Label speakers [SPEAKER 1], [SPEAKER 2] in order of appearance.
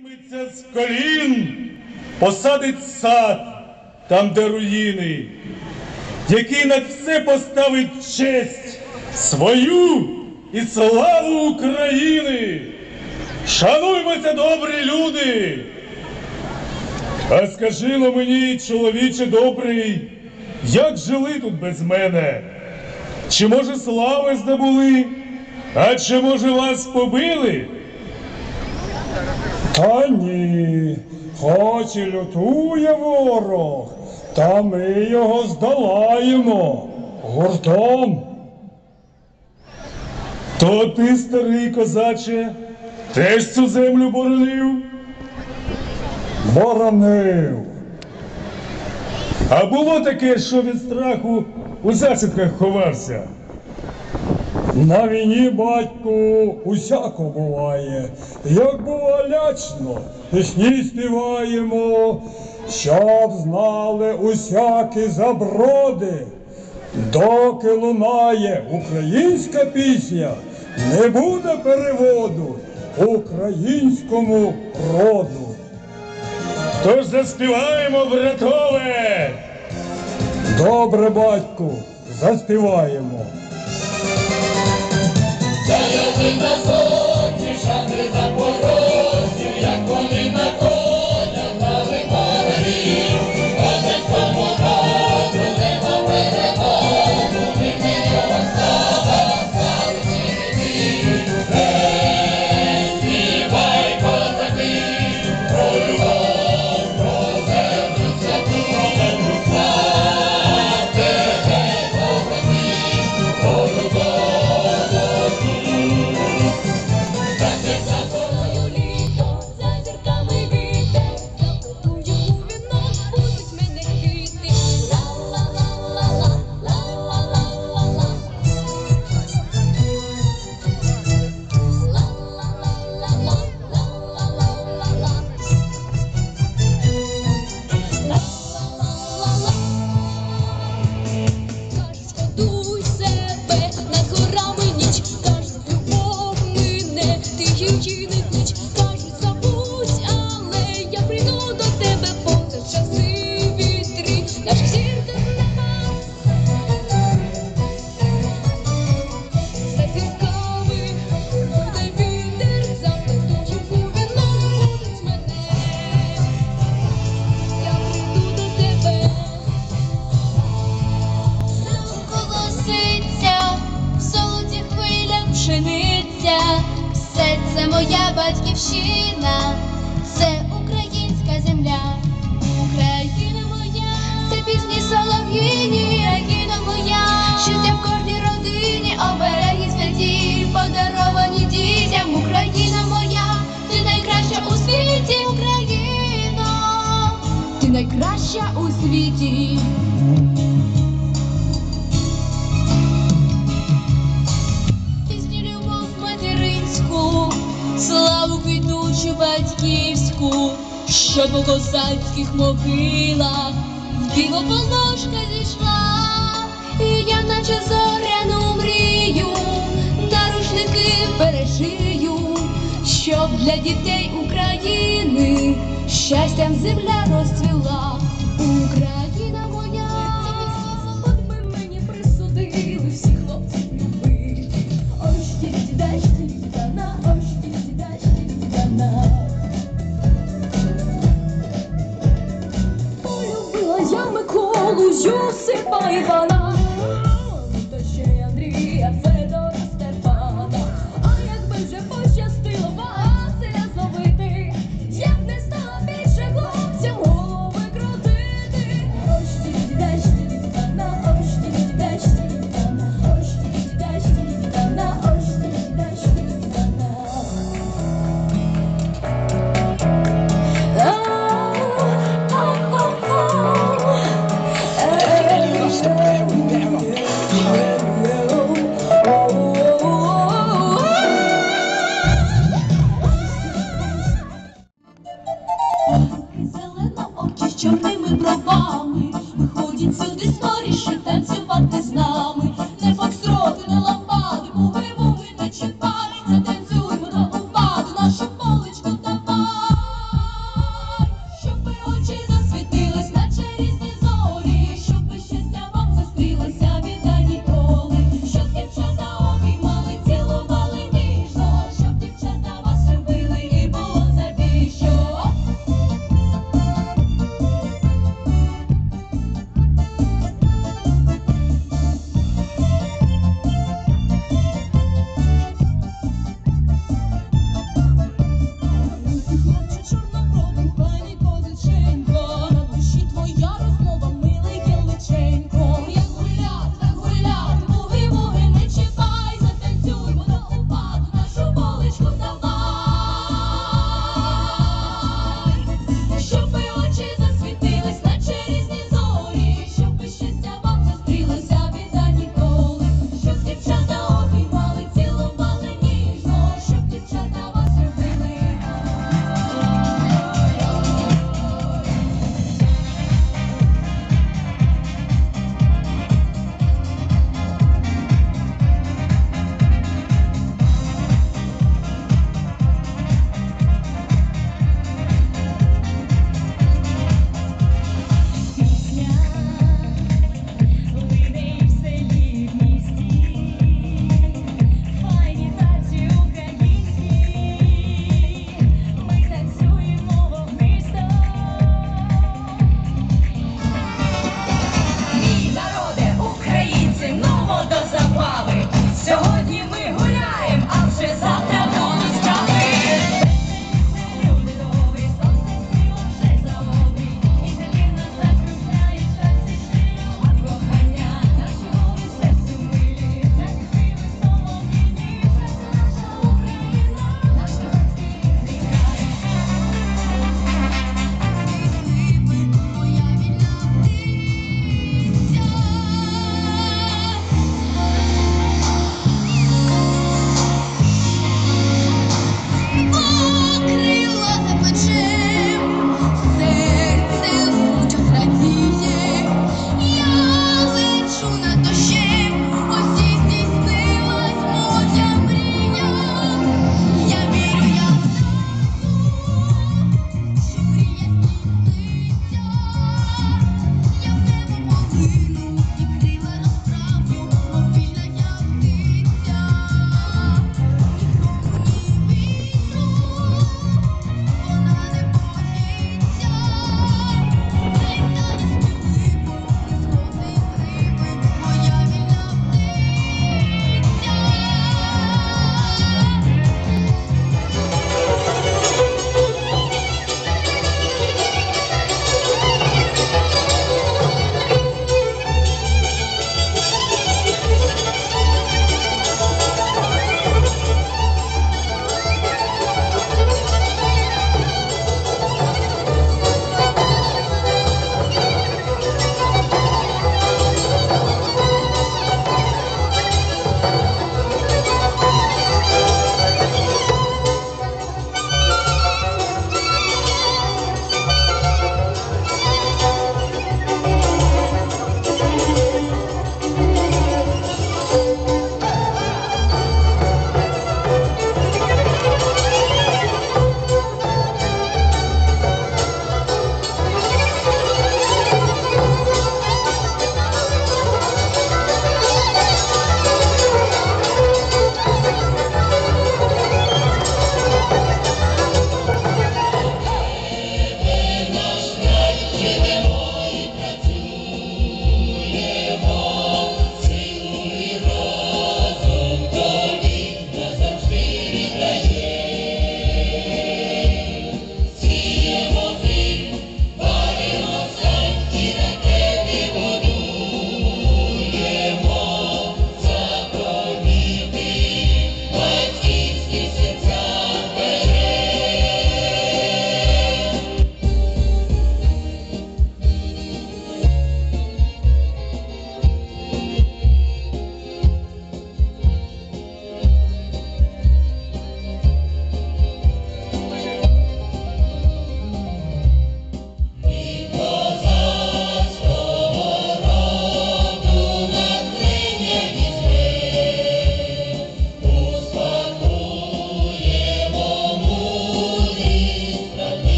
[SPEAKER 1] Підніметься з колін, посадить сад, там, де руїни, який над все поставить честь свою і славу України. Шануймося, добрі люди. А скажи но мені, чоловіче добрий, як жили тут без мене? Чи може слави здобули? А чи може вас побили?
[SPEAKER 2] Та ні, хоч і лютує ворог, та ми його здолаємо гуртом.
[SPEAKER 1] То ти, старий козаче, теж цю землю боронив?
[SPEAKER 2] Боронив.
[SPEAKER 1] А було таке, що від страху у засідках ховався.
[SPEAKER 2] На війні, батьку, усяко буває. Як бува лячно, пісні співаємо, щоб знали усякі заброди. Доки лунає українська пісня, не буде переводу українському роду.
[SPEAKER 1] Тож заспіваємо, братове!
[SPEAKER 2] Добре, батьку, заспіваємо.
[SPEAKER 3] Oh, the це моя батьківщина, це українська земля, Україна моя, це пісні солов'їні, Україна моя, життя в кожній родині, обереги святі, подаровані дітям, Україна моя, ти найкраща у світі, Україна, ти найкраща у світі. Батьківську, що по козацьких могилах в диво полошка зійшла, і я, наче зоряну мрію, на рушники перешию, щоб для дітей України щастям земля розцвіла. Україна вами виходить сюди.